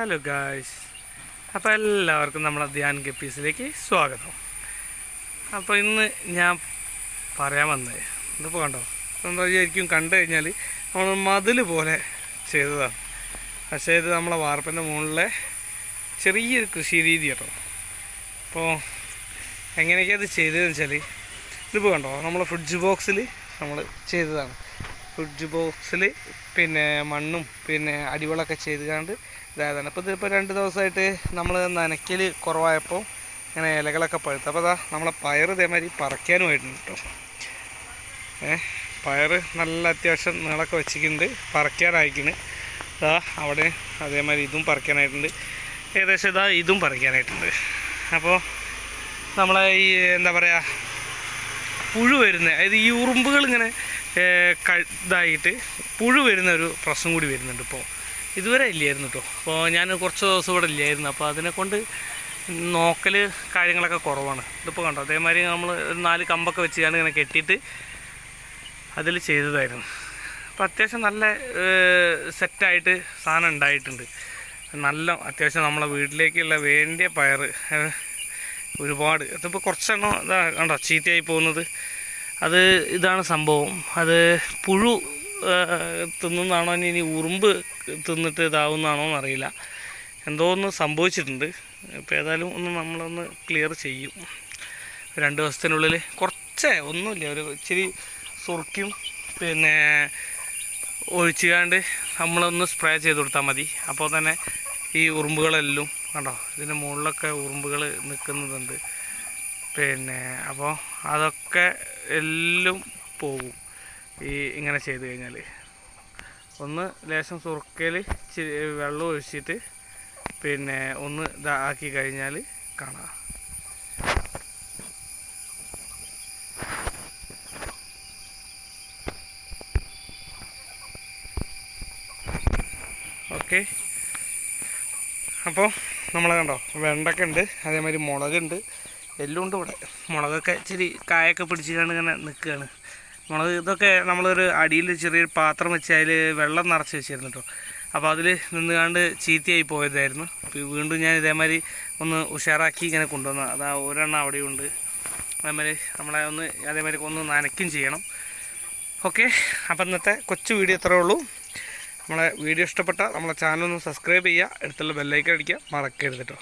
Hello guys അപ്പോൾ എല്ലാവർക്കും നമ്മളെ ധ്യാൻ ഗപ്പീസിലേക്ക് സ്വാഗതം. അപ്പോൾ ഇന്ന് ഞാൻ പറയാൻ വന്നത് ഇതിപ്പോൾ കണ്ടോ? എന്താ വിചാരിക്കും കണ്ടു കഴിഞ്ഞാൽ നമ്മൾ മതിൽ പോലെ ചെയ്തതാണ്. പക്ഷേ ഇത് നമ്മളെ വാർപ്പിന്റെ മുകളിലെ ചെറിയൊരു കൃഷി രീതി കേട്ടോ. അപ്പോൾ എങ്ങനെയൊക്കെയാണ് ഇത് ചെയ്തതെന്ന് വെച്ചാൽ ഇതിപ്പോൾ കണ്ടോ? നമ്മൾ ഫ്രിഡ്ജ് ബോക്സിൽ നമ്മൾ ചെയ്തതാണ്. ഫ്രിഡ്ജ് ബോക്സിൽ പിന്നെ മണ്ണും പിന്നെ അടിവളമൊക്കെ ചെയ്ത് കണ്ട് ഇതായതാണ്. അപ്പോൾ ഇതിപ്പോൾ രണ്ട് ദിവസമായിട്ട് നമ്മൾ നനയ്ക്കൽ കുറവായപ്പോൾ ഇങ്ങനെ ഇലകളൊക്കെ പഴുത്ത്. അപ്പോൾ അതാ നമ്മളെ പയർ ഇതേമാതിരി പറിക്കാനുമായിട്ടുണ്ട് കേട്ടോ. ഏ പയർ നല്ല അത്യാവശ്യം നീളൊക്കെ വെച്ചിട്ടുണ്ട്. പറിക്കാനായിക്കണ്. ഇതാ അവിടെ അതേമാതിരി ഇതും പറിക്കാനായിട്ടുണ്ട്. ഏകദേശം ഇതാ ഇതും പറിക്കാനായിട്ടുണ്ട്. അപ്പോൾ നമ്മളെ ഈ എന്താ പറയുക പുഴു വരുന്നത് അതായത് ഈ ഉറുമ്പുകൾ ഇങ്ങനെ ഇതായിട്ട് പുഴു വരുന്ന ഒരു പ്രശ്നം കൂടി വരുന്നുണ്ട് ഇപ്പോൾ ഇതുവരെ ഇല്ലായിരുന്നു കേട്ടോ അപ്പോൾ ഞാൻ കുറച്ച് ദിവസം ഇവിടെ ഇല്ലായിരുന്നു. അപ്പോൾ അതിനെക്കൊണ്ട് നോക്കൽ കാര്യങ്ങളൊക്കെ കുറവാണ്. ഇതിപ്പോൾ കണ്ടോ? അതേമാതിരി നമ്മൾ നാല് കമ്പൊക്കെ വെച്ച് ഞാൻ ഇങ്ങനെ കെട്ടിയിട്ട് അതിൽ ചെയ്തതായിരുന്നു. അപ്പോൾ അത്യാവശ്യം നല്ല സെറ്റായിട്ട് സാധനം ഉണ്ടായിട്ടുണ്ട്. നല്ല അത്യാവശ്യം നമ്മളെ വീട്ടിലേക്കുള്ള വേണ്ടിയ പയർ ഒരുപാട്. ഇതിപ്പോൾ കുറച്ചെണ്ണം ഇതാ കണ്ടോ? ചീത്തയായി പോകുന്നത്. അത് ഇതാണ് സംഭവം. അത് പുഴു തിന്നുന്നതാണോ ഇനി ഇനി ഉറുമ്പ് തിന്നിട്ട് ഇതാവുന്നതാണോ എന്നറിയില്ല. എന്തോ ഒന്ന് സംഭവിച്ചിട്ടുണ്ട്. ഇപ്പോൾ ഏതായാലും ഒന്ന് നമ്മളൊന്ന് ക്ലിയർ ചെയ്യും. രണ്ട് ദിവസത്തിനുള്ളിൽ കുറച്ചേ ഒന്നുമില്ല. ഒരു ഇച്ചിരി സുറുക്കും പിന്നെ ഒഴിച്ചുകാണ്ട് നമ്മളൊന്ന് സ്പ്രേ ചെയ്ത് കൊടുത്താൽ മതി. അപ്പോൾ തന്നെ ഈ ഉറുമ്പുകളെല്ലാം കണ്ടോ? ഇതിന്റെ മുകളിലൊക്കെ ഉറുമ്പുകൾ നിൽക്കുന്നുണ്ട്. പിന്നെ അപ്പോൾ അതൊക്കെ എല്ലാം പോകും ഈ ഇങ്ങനെ ചെയ്ത് കഴിഞ്ഞാൽ ഒന്ന് ലേശം സുറുക്കയിൽ വെള്ളം ഒഴിച്ചിട്ട് പിന്നെ ഒന്ന് ഇതാക്കി കഴിഞ്ഞാൽ കാണാം. ഓക്കെ. അപ്പോൾ നമ്മളെ കണ്ടോ വെണ്ടക്ക ഉണ്ട് അതേമാതിരി മുളകുണ്ട്. എല്ലാം ഉണ്ട് ഇവിടെ. മുളകൊക്കെ ഇച്ചിരി കായൊക്കെ പിടിച്ചിട്ടാണ് ഇങ്ങനെ നിൽക്കുകയാണ്. മുളക് ഇതൊക്കെ നമ്മളൊരു അടിയിൽ ചെറിയൊരു പാത്രം വെച്ച് അതിൽ വെള്ളം നിറച്ച് വെച്ചിരുന്നു കേട്ടോ അപ്പോൾ അതിൽ നിന്നുകാണ്ട് ചീത്തയായി പോയതായിരുന്നു. വീണ്ടും ഞാൻ ഇതേമാതിരി ഒന്ന് ഉഷാറാക്കി ഇങ്ങനെ കൊണ്ടുവന്ന. അതാ ഒരെണ്ണം അവിടെയുണ്ട് അതേമാതിരി നമ്മളെ ഒന്ന് അതേമാതിരി ഒന്ന് നനയ്ക്കും ചെയ്യണം. ഓക്കെ അപ്പം ഇന്നത്തെ കൊച്ചു വീഡിയോ ഇത്രേ ഉള്ളൂ. നമ്മളെ വീഡിയോ ഇഷ്ടപ്പെട്ട നമ്മളെ ചാനൽ ഒന്ന് സബ്സ്ക്രൈബ് ചെയ്യുക അടുത്തുള്ള ബെല്ലൈക്കൻ അടിക്കുക മറക്കരുത് കേട്ടോ